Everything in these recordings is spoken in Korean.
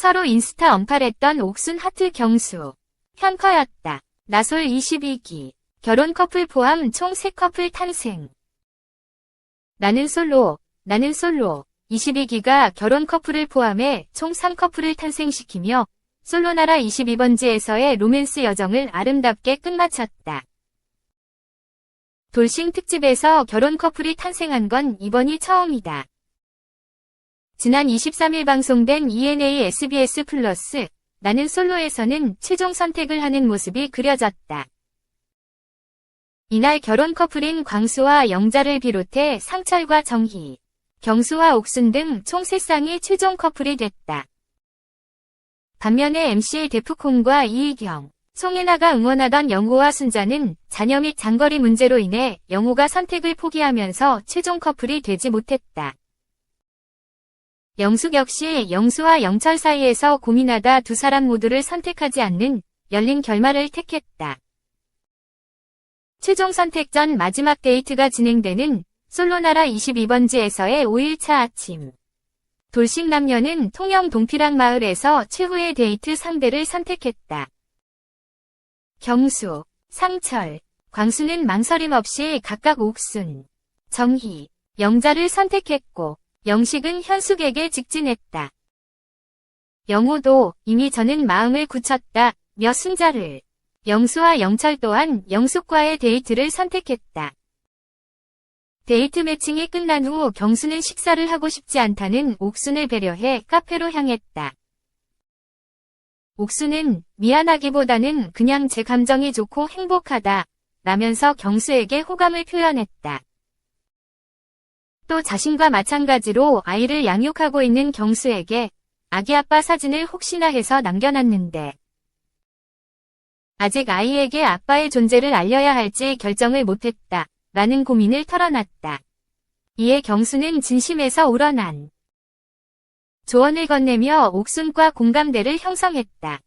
서로 인스타 언팔했던 옥순 하트 경수. 현커였다. 나솔 22기. 결혼 커플 포함 총 3커플 탄생. 나는 솔로, 나는 솔로. 22기가 결혼 커플을 포함해 총 3커플을 탄생시키며 솔로나라 22번지에서의 로맨스 여정을 아름답게 끝마쳤다. 돌싱 특집에서 결혼 커플이 탄생한 건 이번이 처음이다. 지난 23일 방송된 ENA SBS 플러스 나는 솔로에서는 최종 선택을 하는 모습이 그려졌다. 이날 결혼 커플인 광수와 영자를 비롯해 상철과 정희, 경수와 옥순 등 총 3쌍이 최종 커플이 됐다. 반면에 MC 데프콘과 이희경, 송혜나가 응원하던 영호와 순자는 자녀 및 장거리 문제로 인해 영호가 선택을 포기하면서 최종 커플이 되지 못했다. 영숙 역시 영수와 영철 사이에서 고민하다 두 사람 모두를 선택하지 않는 열린 결말을 택했다. 최종 선택 전 마지막 데이트가 진행되는 솔로나라 22번지에서의 5일차 아침. 돌싱 남녀는 통영 동피랑 마을에서 최후의 데이트 상대를 선택했다. 경수, 상철, 광수는 망설임 없이 각각 옥순, 정희, 영자를 선택했고 영식은 현숙에게 직진했다. 영호도 이미 저는 마음을 굳혔다. 며 순자를 영수와 영철 또한 영숙과의 데이트를 선택했다. 데이트 매칭이 끝난 후 경수는 식사를 하고 싶지 않다는 옥순을 배려해 카페로 향했다. 옥수는 미안하기보다는 그냥 제 감정이 좋고 행복하다 라면서 경수에게 호감을 표현했다. 또 자신과 마찬가지로 아이를 양육하고 있는 경수에게 아기 아빠 사진을 혹시나 해서 남겨놨는데 아직 아이에게 아빠의 존재를 알려야 할지 결정을 못했다 라는 고민을 털어놨다. 이에 경수는 진심에서 우러난 조언을 건네며 옥순과 공감대를 형성했다.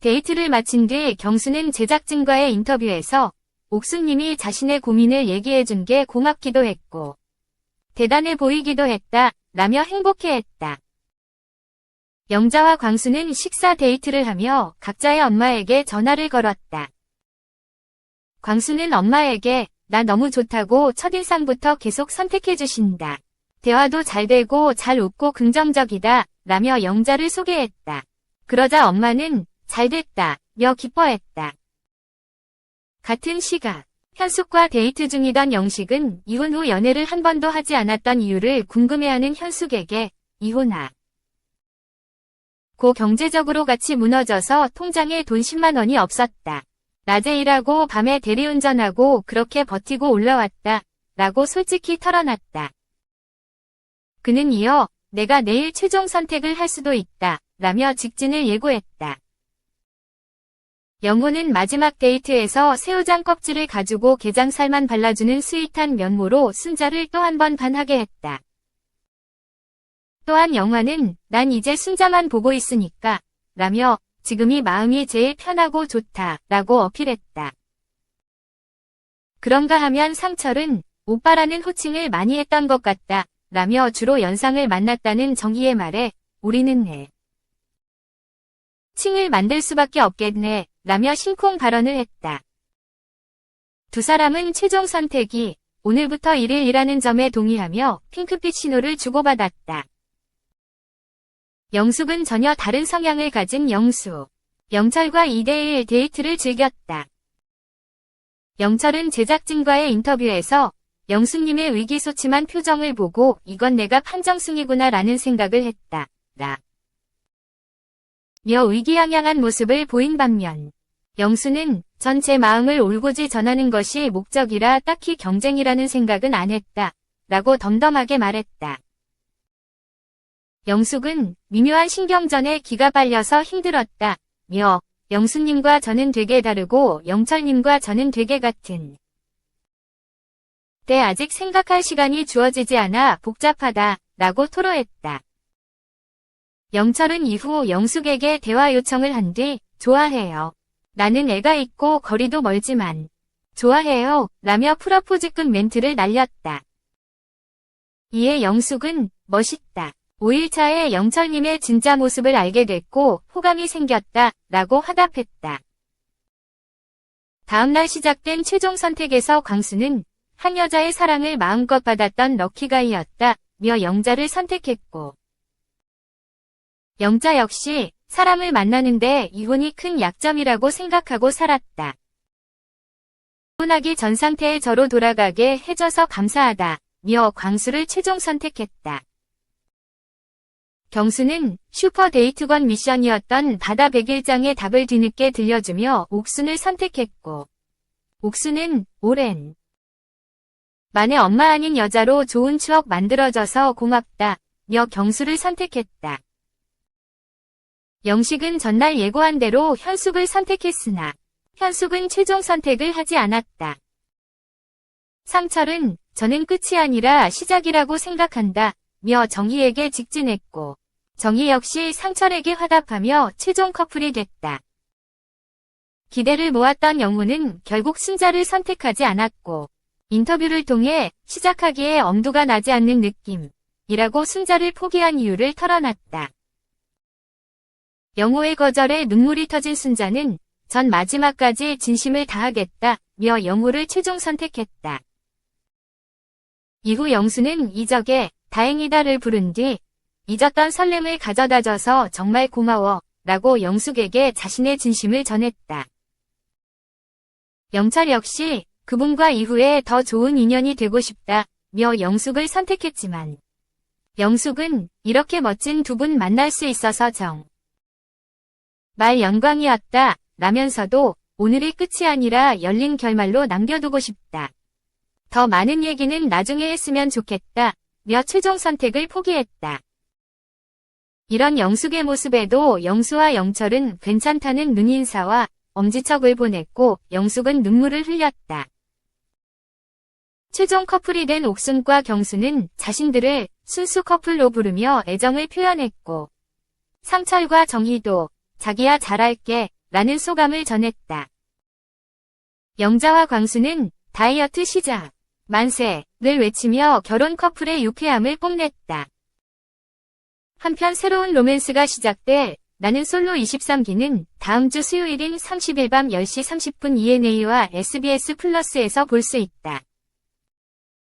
데이트를 마친 뒤 경수는 제작진과의 인터뷰에서 옥순님이 자신의 고민을 얘기해준 게 고맙기도 했고 대단해 보이기도 했다 라며 행복해했다. 영자와 광수는 식사 데이트를 하며 각자의 엄마에게 전화를 걸었다. 광수는 엄마에게 나 너무 좋다고 첫인상부터 계속 선택해주신다. 대화도 잘 되고 잘 웃고 긍정적이다 라며 영자를 소개했다. 그러자 엄마는 잘 됐다 며 기뻐했다. 같은 시각 현숙과 데이트 중이던 영식은 이혼 후 연애를 한 번도 하지 않았던 이유를 궁금해하는 현숙에게 이혼하. 고 경제적으로 같이 무너져서 통장에 돈 10만 원이 없었다. 낮에 일하고 밤에 대리운전하고 그렇게 버티고 올라왔다. 라고 솔직히 털어놨다. 그는 이어 내가 내일 최종 선택을 할 수도 있다. 라며 직진을 예고했다. 영호는 마지막 데이트에서 새우장 껍질을 가지고 게장살만 발라주는 스윗한 면모로 순자를 또 한 번 반하게 했다. 또한 영화는 난 이제 순자만 보고 있으니까 라며 지금이 마음이 제일 편하고 좋다 라고 어필했다. 그런가 하면 상철은 오빠라는 호칭을 많이 했던 것 같다 라며 주로 연상을 만났다는 정희의 말에 우리는 해. 칭을 만들 수밖에 없겠네 라며 심쿵 발언을 했다. 두 사람은 최종 선택이 오늘부터 1일이라는 점에 동의하며 핑크빛 신호를 주고받았다. 영숙은 전혀 다른 성향을 가진 영수. 영철과 2대1 데이트를 즐겼다. 영철은 제작진과의 인터뷰에서 영수님의 위기소침한 표정을 보고 이건 내가 판정승이구나 라는 생각을 했다. 라. 며 위기양양한 모습을 보인 반면 영수는 전제 마음을 올고지 전하는 것이 목적이라 딱히 경쟁이라는 생각은 안 했다. 라고 덤덤하게 말했다. 영숙은 미묘한 신경전에 기가 빨려서 힘들었다. 며 영수님과 저는 되게 다르고 영철님과 저는 되게 같은. 때 아직 생각할 시간이 주어지지 않아 복잡하다. 라고 토로했다. 영철은 이후 영숙에게 대화 요청을 한 뒤 좋아해요. 나는 애가 있고 거리도 멀지만 좋아해요. 라며 프러포즈급 멘트를 날렸다. 이에 영숙은 멋있다. 5일차에 영철님의 진짜 모습을 알게 됐고 호감이 생겼다 라고 화답했다. 다음날 시작된 최종 선택에서 광수는 한 여자의 사랑을 마음껏 받았던 럭키가이였다 며 영자를 선택했고 영자 역시 사람을 만나는데 이혼이 큰 약점이라고 생각하고 살았다. 이혼하기 전 상태의 저로 돌아가게 해줘서 감사하다 며 광수를 최종 선택했다. 경수는 슈퍼 데이트권 미션이었던 바다 백일장의 답을 뒤늦게 들려주며 옥순을 선택했고 옥순은 오랜 만에 엄마 아닌 여자로 좋은 추억 만들어줘서 고맙다 며 경수를 선택했다. 영식은 전날 예고한 대로 현숙을 선택했으나 현숙은 최종 선택을 하지 않았다. 상철은 저는 끝이 아니라 시작이라고 생각한다 며 정희에게 직진했고 정희 역시 상철에게 화답하며 최종 커플이 됐다. 기대를 모았던 영우는 결국 승자를 선택하지 않았고 인터뷰를 통해 시작하기에 엄두가 나지 않는 느낌이라고 승자를 포기한 이유를 털어놨다. 영호의 거절에 눈물이 터진 순자는 전 마지막까지 진심을 다하겠다 며 영호를 최종 선택했다. 이후 영수는 이적에 다행이다를 부른 뒤 잊었던 설렘을 가져다줘서 정말 고마워 라고 영숙에게 자신의 진심을 전했다. 영철 역시 그분과 이후에 더 좋은 인연이 되고 싶다 며 영숙을 선택했지만 영숙은 이렇게 멋진 두 분 만날 수 있어서 정. 말 영광이었다 라면서도 오늘이 끝이 아니라 열린 결말로 남겨두고 싶다. 더 많은 얘기는 나중에 했으면 좋겠다 며 최종 선택을 포기했다. 이런 영숙의 모습에도 영수와 영철은 괜찮다는 눈인사와 엄지척을 보냈고 영숙은 눈물을 흘렸다. 최종 커플이 된 옥순과 경수는 자신들을 순수 커플로 부르며 애정을 표현했고 상철과 정희도 자기야 잘할게 라는 소감을 전했다. 영자와 광수는 다이어트 시작, 만세를 외치며 결혼 커플의 유쾌함을 뽐냈다. 한편 새로운 로맨스가 시작돼 나는 솔로 23기는 다음 주 수요일인 30일 밤 10시 30분 ENA와 SBS 플러스에서 볼 수 있다.